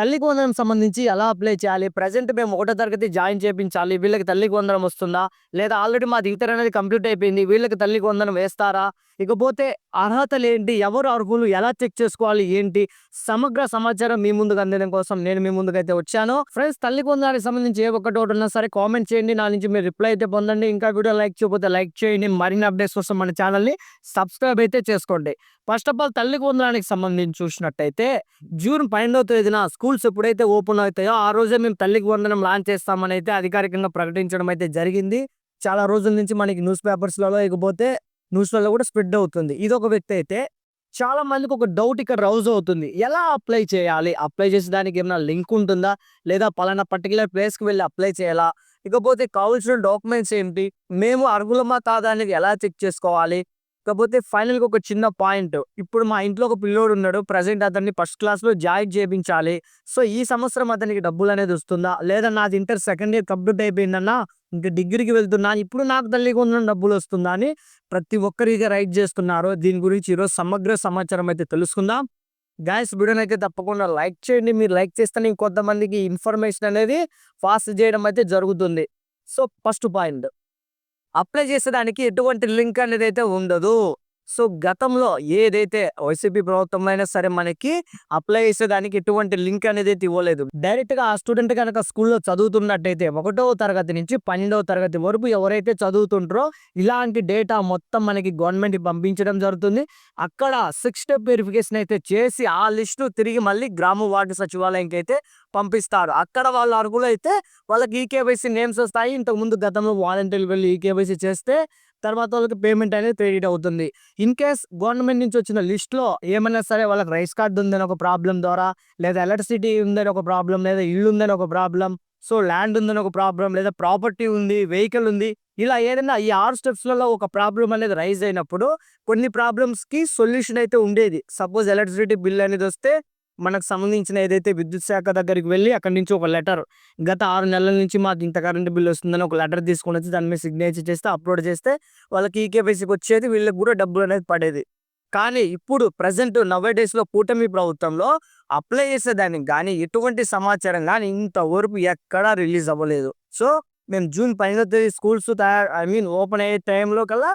తల్లి వందనం సంబంధించి ఎలా అప్లై చేయాలి? ప్రజెంట్ మేము ఒకటో తరగతి జాయిన్ చేయించాలి వీళ్ళకి తల్లికి వందనం వస్తుందా? లేదా ఆల్రెడీ మాది ఇంటర్ అనేది కంప్లీట్ అయిపోయింది. వీళ్ళకి తల్లికి వందనం వేస్తారా? ఇకపోతే అర్హతలు ఏంటి ఎవరు అర్హులు ఎలా చెక్ చేసుకోవాలి ఏంటి? సమగ్ర సమాచారం మీ ముందుకు అందడం కోసం నేను మీ ముందుకైతే వచ్చాను. ఫ్రెండ్స్ తల్లి కొందానికి సంబంధించి ఏ ఒక్క డౌట్ ఉన్నా సరే కామెంట్ చేయండి. నా నుంచి మీరు రిప్లై అయితే పొందండి. ఇంకా వీడియో లైక్ చేయకపోతే లైక్ చేయండి. మరిన్ని అప్డేట్స్ కోసం మన ఛానల్ని సబ్స్క్రైబ్ అయితే చేసుకోండి. ఫస్ట్ ఆఫ్ ఆల్ తల్లి వందనానికి సంబంధించి చూసినట్టయితే జూన్ పన్నెండవ తేదీన స్కూల్స్ ఎప్పుడైతే ఓపెన్ అవుతాయో ఆ రోజే మేము తల్లికి వందనం లాంచ్ చేస్తామని అయితే అధికారికంగా ప్రకటించడం అయితే జరిగింది. చాలా రోజుల నుంచి మనకి న్యూస్ పేపర్స్లలో ఇకపోతే న్యూస్లలో కూడా స్ప్రెడ్ అవుతుంది. ఇది ఒక వ్యక్తి అయితే చాలా మందికి ఒక డౌట్ ఇక్కడ రౌజ్ అవుతుంది. ఎలా అప్లై చేయాలి? అప్లై చేసే దానికి ఏమైనా లింక్ ఉంటుందా? లేదా పలానా పర్టికులర్ ప్లేస్కి వెళ్ళి అప్లై చేయాలా? ఇకపోతే కావాల్సిన డాక్యుమెంట్స్ ఏంటి? మేము అర్హులమా కాదా అనేది ఎలా చెక్ చేసుకోవాలి? కాకపోతే ఫైనల్గా ఒక చిన్న పాయింట్. ఇప్పుడు మా ఇంట్లో ఒక పిల్లోడు ఉన్నాడు. ప్రజెంట్ అతన్ని ఫస్ట్ క్లాస్లో జాయిన్ చేయించాలి సో ఈ సంవత్సరం అతనికి డబ్బులు అనేది వస్తుందా? లేదా నాది ఇంటర్ సెకండ్ ఇయర్ కంప్లీట్ అయిపోయిందన్నా ఇంకా డిగ్రీకి వెళ్తున్నా ఇప్పుడు నాకు తల్లికి ఉన్న డబ్బులు వస్తుందా అని ప్రతి ఒక్కరికి రైట్ చేస్తున్నారు. దీని గురించి ఈరోజు సమగ్ర సమాచారం అయితే తెలుసుకుందాం. గాయస్ వీడియోని అయితే తప్పకుండా లైక్ చేయండి. మీరు లైక్ చేస్తేనే ఇంకొంతమందికి ఇన్ఫర్మేషన్ అనేది పాస్ చేయడం అయితే జరుగుతుంది. So first point. అప్లై చేసేదానికి ఎటువంటి లింక్ అనేది అయితే ఉండదు. సో గతంలో ఏదైతే వైసీపీ ప్రభుత్వం అయినా సరే మనకి అప్లై చేసేదానికి ఎటువంటి లింక్ అనేది అయితే ఇవ్వలేదు. డైరెక్ట్గా ఆ స్టూడెంట్ కనుక స్కూల్లో చదువుతున్నట్టయితే ఒకటో తరగతి నుంచి పన్నెండవ తరగతి వరకు ఎవరైతే చదువుతుంటారో ఇలాంటి డేటా మొత్తం మనకి గవర్నమెంట్ పంపించడం జరుగుతుంది. అక్కడ సిక్స్ స్టెప్ వెరిఫికేషన్ అయితే చేసి ఆ లిస్టు తిరిగి మళ్ళీ గ్రామ వార్డు సచివాలయంకి అయితే పంపిస్తారు. అక్కడ వాళ్ళ అర్హులు అయితే వాళ్ళకి ఈకేవైసీ నేమ్స్ వస్తాయి. ఇంతకుముందు గతంలో వాలంటీర్లు వెళ్ళి ఈకేవైసీ చేస్తే తర్వాత వాళ్ళకి పేమెంట్ అనేది క్రెడిట్ అవుతుంది. ఇన్ కేస్ గవర్నమెంట్ నుంచి వచ్చిన లిస్ట్లో ఏమైనా సరే వాళ్ళకి రైస్ కార్డు ఉందని ఒక ప్రాబ్లం ద్వారా లేదా ఎలక్ట్రిసిటీ ఉందని ఒక ప్రాబ్లం లేదా ఇల్లు ఉందని ఒక ప్రాబ్లం సో ల్యాండ్ ఉందని ఒక ప్రాబ్లం లేదా ప్రాపర్టీ ఉంది వెహికల్ ఉంది ఇలా ఏదైనా ఈ ఆరు స్టెప్స్లలో ఒక ప్రాబ్లం అనేది రైజ్ అయినప్పుడు కొన్ని ప్రాబ్లమ్స్కి సొల్యూషన్ అయితే ఉండేది. సపోజ్ ఎలక్ట్రిసిటీ బిల్ అనేది వస్తే మనకు సంబంధించిన ఏదైతే విద్యుత్ శాఖ దగ్గరికి వెళ్ళి అక్కడి నుంచి ఒక లెటర్ గత ఆరు నెలల నుంచి మాకు ఇంత కరెంట్ బిల్ వస్తుందని ఒక లెటర్ తీసుకొని వచ్చి దాని మీద సిగ్నేచర్ చేస్తే అప్లోడ్ చేస్తే వాళ్ళకి ఈకేపీసీకి వచ్చేది వీళ్ళకి కూడా డబ్బులు అనేది పడేది. కానీ ఇప్పుడు ప్రజెంట్ నవ్వే డేస్లో కూటమి ప్రభుత్వంలో అప్లై చేసేదానికి కానీ ఎటువంటి సమాచారం కానీ ఇంతవరకు ఎక్కడా రిలీజ్ అవ్వలేదు. సో మేము జూన్ పన్నెండో తేదీ స్కూల్స్ తయారు ఐ మీన్ ఓపెన్ అయ్యే టైంలో కల్లా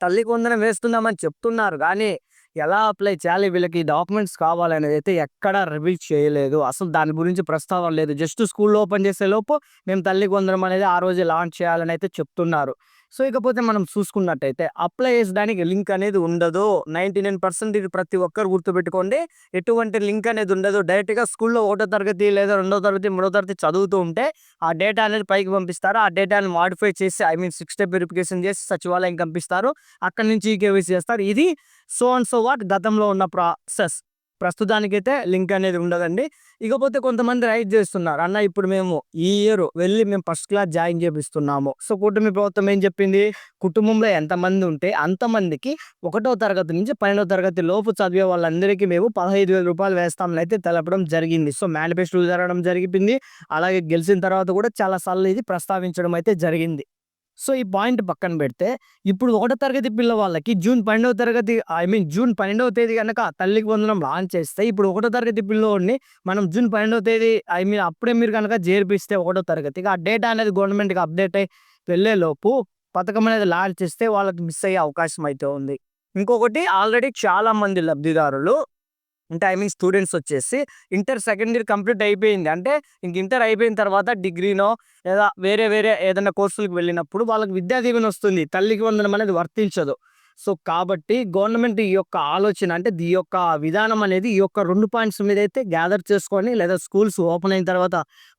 తల్లి కొందనం వేస్తున్నామని చెప్తున్నారు. కానీ ఎలా అప్లై చేయాలి? వీళ్ళకి డాక్యుమెంట్స్ కావాలనేది అయితే ఎక్కడా రివీల్ చేయలేదు. అసలు దాని గురించి ప్రస్తావన లేదు. జస్ట్ స్కూల్ ఓపెన్ చేసే లోపు మేము తల్లి కొందరం అనేది ఆ రోజే లాంచ్ చేయాలని అయితే చెప్తున్నారు. సో ఇకపోతే మనం చూసుకున్నట్టయితే అప్లై చేసడానికి లింక్ అనేది ఉండదు. నైంటీ నైన్ పర్సెంట్ ఇది ప్రతి ఒక్కరు గుర్తుపెట్టుకోండి. ఎటువంటి లింక్ అనేది ఉండదు. డైరెక్ట్గా స్కూల్లో ఒకటో తరగతి లేదా రెండో తరగతి మూడో తరగతి చదువుతూ ఉంటే ఆ డేటా అనేది పైకి పంపిస్తారు. ఆ డేటాని మాడిఫై చేసి I mean six step verification చేసి సచివాలయం పంపిస్తారు. అక్కడి నుంచి కేవైసీ చేస్తారు. ఇది సో అండ్ సో వాట్ గతంలో ఉన్న ప్రాసెస్. ప్రస్తుతానికైతే లింక్ అనేది ఉండదండి. ఇకపోతే కొంతమంది రైట్ చేస్తున్నారు. అన్న ఇప్పుడు మేము ఈ ఇయర్ వెళ్ళి మేము ఫస్ట్ క్లాస్ జాయిన్ చేపిస్తున్నాము. సో కూటమి ప్రభుత్వం ఏం చెప్పింది? కుటుంబంలో ఎంతమంది ఉంటే అంతమందికి ఒకటో తరగతి నుంచి పన్నెండో తరగతి లోపు చదివే వాళ్ళందరికీ మేము పదహైదు వేల రూపాయలు వేస్తామని అయితే తెలపడం జరిగింది. సో మేనిఫెస్టో జరగడం జరిగింది. అలాగే గెలిచిన తర్వాత కూడా చాలా సార్లు ఇది ప్రస్తావించడం అయితే జరిగింది. సో ఈ పాయింట్ పక్కన పెడితే ఇప్పుడు ఒకటో తరగతి పిల్ల వాళ్ళకి జూన్ పన్నెండవ తరగతి ఐ మీన్ జూన్ పన్నెండవ తేదీ కనుక తల్లికి వందనం లాంచ్ చేస్తే ఇప్పుడు ఒకటో తరగతి పిల్లోడిని మనం జూన్ పన్నెండవ తేదీ ఐ మీన్ అప్పుడే మీరు కనుక చేర్పిస్తే ఒకటో తరగతికి ఆ డేటా అనేది గవర్నమెంట్కి అప్డేట్ అయ్యి వెళ్ళేలోపు పథకం అనేది లాంచ్ చేస్తే వాళ్ళకి మిస్ అయ్యే అవకాశం అయితే ఉంది. ఇంకొకటి ఆల్రెడీ చాలా మంది లబ్ధిదారులు అంటే ఐ మీన్ స్టూడెంట్స్ వచ్చేసి ఇంటర్ సెకండ్ ఇయర్ కంప్లీట్ అయిపోయింది. అంటే ఇంక ఇంటర్ అయిపోయిన తర్వాత డిగ్రీనో లేదా వేరే వేరే ఏదైనా కోర్సులకు వెళ్ళినప్పుడు వాళ్ళకి విద్యా దీవెన వస్తుంది. తల్లికి వందనం అనేది వర్తించదు. సో కాబట్టి గవర్నమెంట్ ఈ యొక్క ఆలోచన అంటే ఈ యొక్క విధానం అనేది ఈ యొక్క రెండు పాయింట్స్ మీద అయితే గ్యాదర్ చేసుకొని లేదా స్కూల్స్ ఓపెన్ అయిన తర్వాత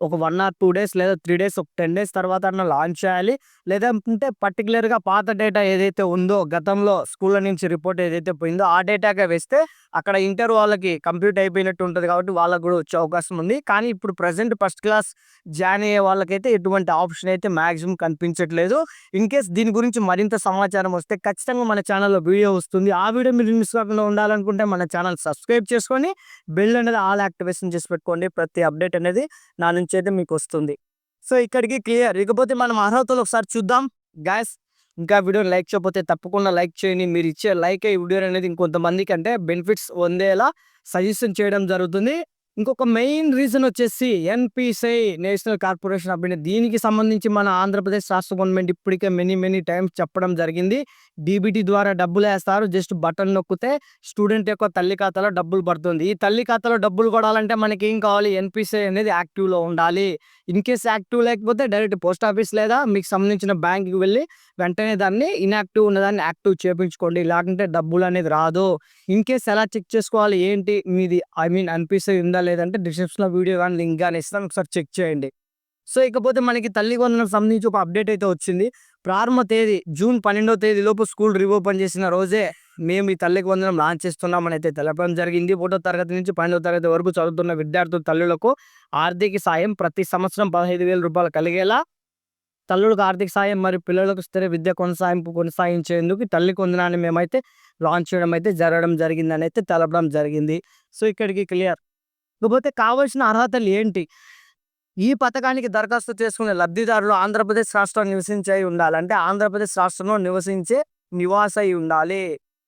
ఒక వన్ ఆర్ టూ డేస్ లేదా త్రీ డేస్ ఒక టెన్ డేస్ తర్వాత అన్న లాంచ్ చేయాలి. లేదా అంటే పర్టికులర్గా పాత డేటా ఏదైతే ఉందో గతంలో స్కూళ్ళ నుంచి రిపోర్ట్ ఏదైతే పోయిందో ఆ డేటాగా వేస్తే అక్కడ ఇంటర్ వాళ్ళకి కంప్లీట్ అయిపోయినట్టు ఉంటుంది కాబట్టి వాళ్ళకు కూడా వచ్చే అవకాశం ఉంది. కానీ ఇప్పుడు ప్రజెంట్ ఫస్ట్ క్లాస్ జాయిన్ అయ్యే వాళ్ళకైతే ఎటువంటి ఆప్షన్ అయితే మ్యాక్సిమం కనిపించట్లేదు. ఇన్ కేస్ దీని గురించి మరింత సమాచారం వస్తే ఖచ్చితంగా మన ఛానల్లో వీడియో వస్తుంది. ఆ వీడియో మీరు మిస్ కాకుండా ఉండాలనుకుంటే మన ఛానల్ సబ్స్క్రైబ్ చేసుకొని బెల్ అనేది ఆల్ యాక్టివేషన్ చేసి పెట్టుకోండి. ప్రతి అప్డేట్ అనేది నా నుంచి అయితే మీకు వస్తుంది. సో ఇక్కడికి క్లియర్. ఇకపోతే మనం అర్హతలు ఒకసారి చూద్దాం. గ్యాస్ ఇంకా వీడియో లైక్ చేయకపోతే తప్పకుండా లైక్ చేయండి. మీరు ఇచ్చే లైక్ ఈ వీడియో అనేది ఇంకొంతమందికి అంటే బెనిఫిట్స్ పొందేలా సజెషన్ చేయడం జరుగుతుంది. ఇంకొక మెయిన్ రీజన్ వచ్చేసి ఎన్పిసిఐ నేషనల్ కార్పొరేషన్ ఆఫ్ దీనికి సంబంధించి మన ఆంధ్రప్రదేశ్ రాష్ట్ర గవర్నమెంట్ ఇప్పటికే మెనీ మెనీ టైమ్స్ చెప్పడం జరిగింది. డీబీటీ ద్వారా డబ్బులు వేస్తారు. జస్ట్ బటన్ నొక్కితే స్టూడెంట్ యొక్క తల్లి ఖాతాలో డబ్బులు పడుతుంది. ఈ తల్లి ఖాతాలో డబ్బులు కొడాలంటే మనకి ఏం కావాలి? ఎన్పిసిఐ అనేది యాక్టివ్లో ఉండాలి. ఇన్ కేస్ యాక్టివ్ లేకపోతే డైరెక్ట్ పోస్ట్ ఆఫీస్ లేదా మీకు సంబంధించిన బ్యాంక్కి వెళ్ళి వెంటనే దాన్ని ఇన్యాక్టివ్ ఉన్నదాన్ని యాక్టివ్ చేయించుకోండి లేకుంటే డబ్బులు అనేది రాదు. ఇన్ కేస్ ఎలా చెక్ చేసుకోవాలి? ఏంటి? మీది ఐ మీన్ అనిపిస్తే ఉందా లేదంటే డిస్క్రిప్షన్లో వీడియో కానీ లింక్ కానీ ఇస్తాను ఒకసారి చెక్ చేయండి. సో ఇకపోతే మనకి తల్లి వందనం సంబంధించి ఒక అప్డేట్ అయితే వచ్చింది. ప్రారంభ తేదీ జూన్ పన్నెండవ తేదీ లోపు స్కూల్ రీఓపెన్ చేసిన రోజే మేము ఈ తల్లికి వందనం లాంచ్ చేస్తున్నామని అయితే తెలపడం జరిగింది. ఒకటో తరగతి నుంచి పన్నెండవ తరగతి వరకు చదువుతున్న విద్యార్థుల తల్లులకు ఆర్థిక సాయం ప్రతి సంవత్సరం పదహైదు వేల రూపాయలు కలిగేలా తల్లులకు ఆర్థిక సాయం మరియు పిల్లలకు స్థిర విద్య కొనసాగింపు కొనసాగించేందుకు తల్లి వందనాన్ని మేమైతే లాంచ్ చేయడం అయితే జరగడం జరిగిందని అయితే తెలపడం జరిగింది. సో ఇక్కడికి క్లియర్. ఇకపోతే కావాల్సిన అర్హతలు ఏంటి? ఈ పథకానికి దరఖాస్తు చేసుకునే లబ్ధిదారులు ఆంధ్రప్రదేశ్ రాష్ట్రం నివసించే ఉండాలంటే ఆంధ్రప్రదేశ్ రాష్ట్రంలో నివసించే నివాస అయి ఉండాలి.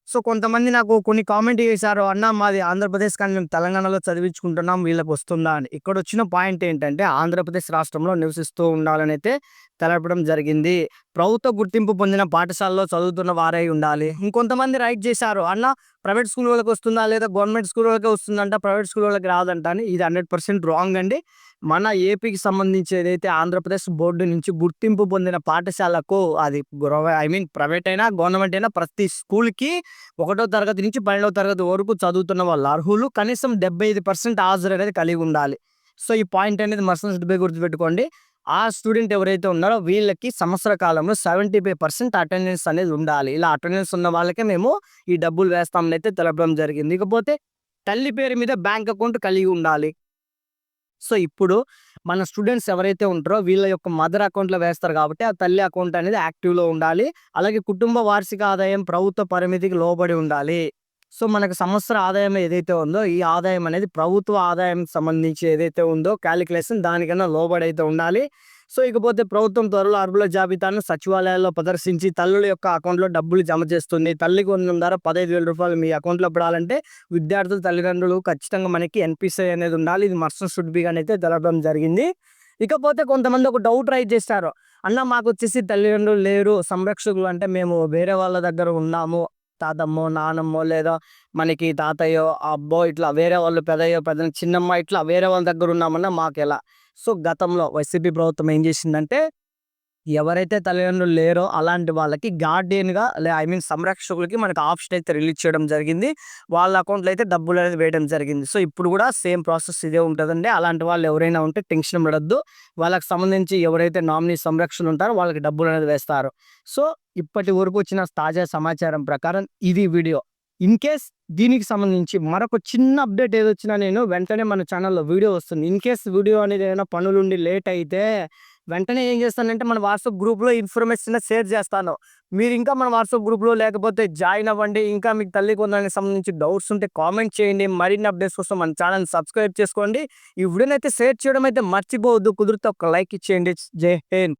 సో కొంతమంది నాకు కొన్ని కామెంట్ చేశారు అన్న మాది ఆంధ్రప్రదేశ్ కానీ మేము తెలంగాణలో చదివించుకుంటున్నాం వీళ్ళకి వస్తుందా? అని. ఇక్కడ వచ్చిన పాయింట్ ఏంటంటే ఆంధ్రప్రదేశ్ రాష్ట్రంలో నివసిస్తూ ఉండాలని అయితే తెలపడం జరిగింది. ప్రభుత్వ గుర్తింపు పొందిన పాఠశాలలో చదువుతున్న వారై ఉండాలి. ఇంకొంతమంది రైట్ చేశారు. అన్న ప్రైవేట్ స్కూల్ వాళ్ళకి వస్తుందా? లేదా గవర్నమెంట్ స్కూల్ వాళ్ళకి వస్తుందంట ప్రైవేట్ స్కూల్ వాళ్ళకి రాదంట అని ఇది హండ్రెడ్ పర్సెంట్ రాంగ్ అండి. మన ఏపీకి సంబంధించి ఏదైతే ఆంధ్రప్రదేశ్ బోర్డు నుంచి గుర్తింపు పొందిన పాఠశాలకు అది ఐ మీన్ ప్రైవేట్ అయినా గవర్నమెంట్ అయినా ప్రతి స్కూల్కి ఒకటో తరగతి నుంచి పన్నెండవ తరగతి వరకు చదువుతున్న వాళ్ళు అర్హులు. కనీసం డెబ్బై ఐదు పర్సెంట్ హాజరు అనేది కలిగి ఉండాలి. సో ఈ పాయింట్ అనేది మర్సన్ డెబ్బై గుర్తుపెట్టుకోండి. ఆ స్టూడెంట్ ఎవరైతే ఉన్నారో వీళ్ళకి సంవత్సర కాలంలో సెవెంటీ ఫైవ్ పర్సెంట్ అటెండెన్స్ అనేది ఉండాలి. ఇలా అటెండెన్స్ ఉన్న వాళ్ళకే మేము ఈ డబ్బులు వేస్తామని అయితే తెలపడం జరిగింది. ఇకపోతే తల్లి పేరు మీద బ్యాంక్ అకౌంట్ కలిగి ఉండాలి. సో ఇప్పుడు మన స్టూడెంట్స్ ఎవరైతే ఉంటారో వీళ్ళ యొక్క మదర్ అకౌంట్లో వేస్తారు కాబట్టి ఆ తల్లి అకౌంట్ అనేది యాక్టివ్లో ఉండాలి. అలాగే కుటుంబ వార్షిక ఆదాయం ప్రభుత్వ పరిమితికి లోబడి ఉండాలి. సో మనకు సంవత్సర ఆదాయం ఏదైతే ఉందో ఈ ఆదాయం అనేది ప్రభుత్వ ఆదాయం సంబంధించి ఏదైతే ఉందో క్యాలిక్యులేషన్ దానికన్నా లోబడి అయితే ఉండాలి. సో ఇకపోతే ప్రభుత్వం త్వరలో అర్హుల జాబితాను సచివాలయాల్లో ప్రదర్శించి తల్లుల యొక్క అకౌంట్లో డబ్బులు జమ చేస్తుంది. తల్లికి వందనం ద్వారా పదహైదు వేల రూపాయలు మీ అకౌంట్లో పడాలంటే విద్యార్థుల తల్లిదండ్రులు ఖచ్చితంగా మనకి ఎన్పిసిఐ అనేది ఉండాలి. ఇది మర్సన్ షుడ్ బి అయితే తెలపడం జరిగింది. ఇకపోతే కొంతమంది ఒక డౌట్ రైజ్ చేస్తారు. అన్న మాకు వచ్చేసి తల్లిదండ్రులు లేరు సంరక్షకులు అంటే మేము వేరే వాళ్ళ దగ్గర ఉన్నాము తాతమ్మో నానమ్మో లేదా మనకి తాతయ్యో అబ్బో ఇట్లా వేరే వాళ్ళు పెదయ్యో పెద్ద చిన్నమ్మ ఇట్లా వేరే వాళ్ళ దగ్గర ఉన్నామన్నా మాకు ఎలా సో గతంలో వైసీపీ ప్రభుత్వం ఏం చేసిందంటే ఎవరైతే తల్లిదండ్రులు లేరో అలాంటి వాళ్ళకి గార్డియన్గా లే ఐ మీన్ సంరక్షకులకి మనకు ఆప్షన్ అయితే రిలీజ్ చేయడం జరిగింది. వాళ్ళ అకౌంట్లో అయితే డబ్బులు అనేది వేయడం జరిగింది. సో ఇప్పుడు కూడా సేమ్ ప్రాసెస్ ఇదే ఉంటుందండి. అలాంటి వాళ్ళు ఎవరైనా ఉంటే టెన్షన్ పడద్దు. వాళ్ళకి సంబంధించి ఎవరైతే నామినీ సంరక్షణ ఉంటారో వాళ్ళకి డబ్బులు అనేది వేస్తారు. సో ఇప్పటి వరకు వచ్చిన తాజా సమాచారం ప్రకారం ఇది వీడియో. ఇన్ కేస్ దీనికి సంబంధించి మరొక చిన్న అప్డేట్ ఏదొచ్చినా నేను వెంటనే మన ఛానల్లో వీడియో వస్తుంది. ఇన్ కేస్ వీడియో అనేది ఏదైనా పనులుండి లేట్ అయితే వెంటనే ఏం చేస్తానంటే మన వాట్సాప్ గ్రూప్లో ఇన్ఫర్మేషన్ షేర్ చేస్తాను. మీరు ఇంకా మన వాట్సాప్ గ్రూప్లో లేకపోతే జాయిన్ అవ్వండి. ఇంకా మీకు తల్లి కొందానికి సంబంధించి డౌట్స్ ఉంటే కామెంట్ చేయండి. మరిన్ని అప్డేట్స్ కోసం మన ఛానల్ సబ్స్క్రైబ్ చేసుకోండి. ఈ వీడియోనైతే షేర్ చేయడం అయితే మర్చిపోవద్దు. కుదిరితే ఒక లైక్ ఇచ్చేయండి. జై హింద్.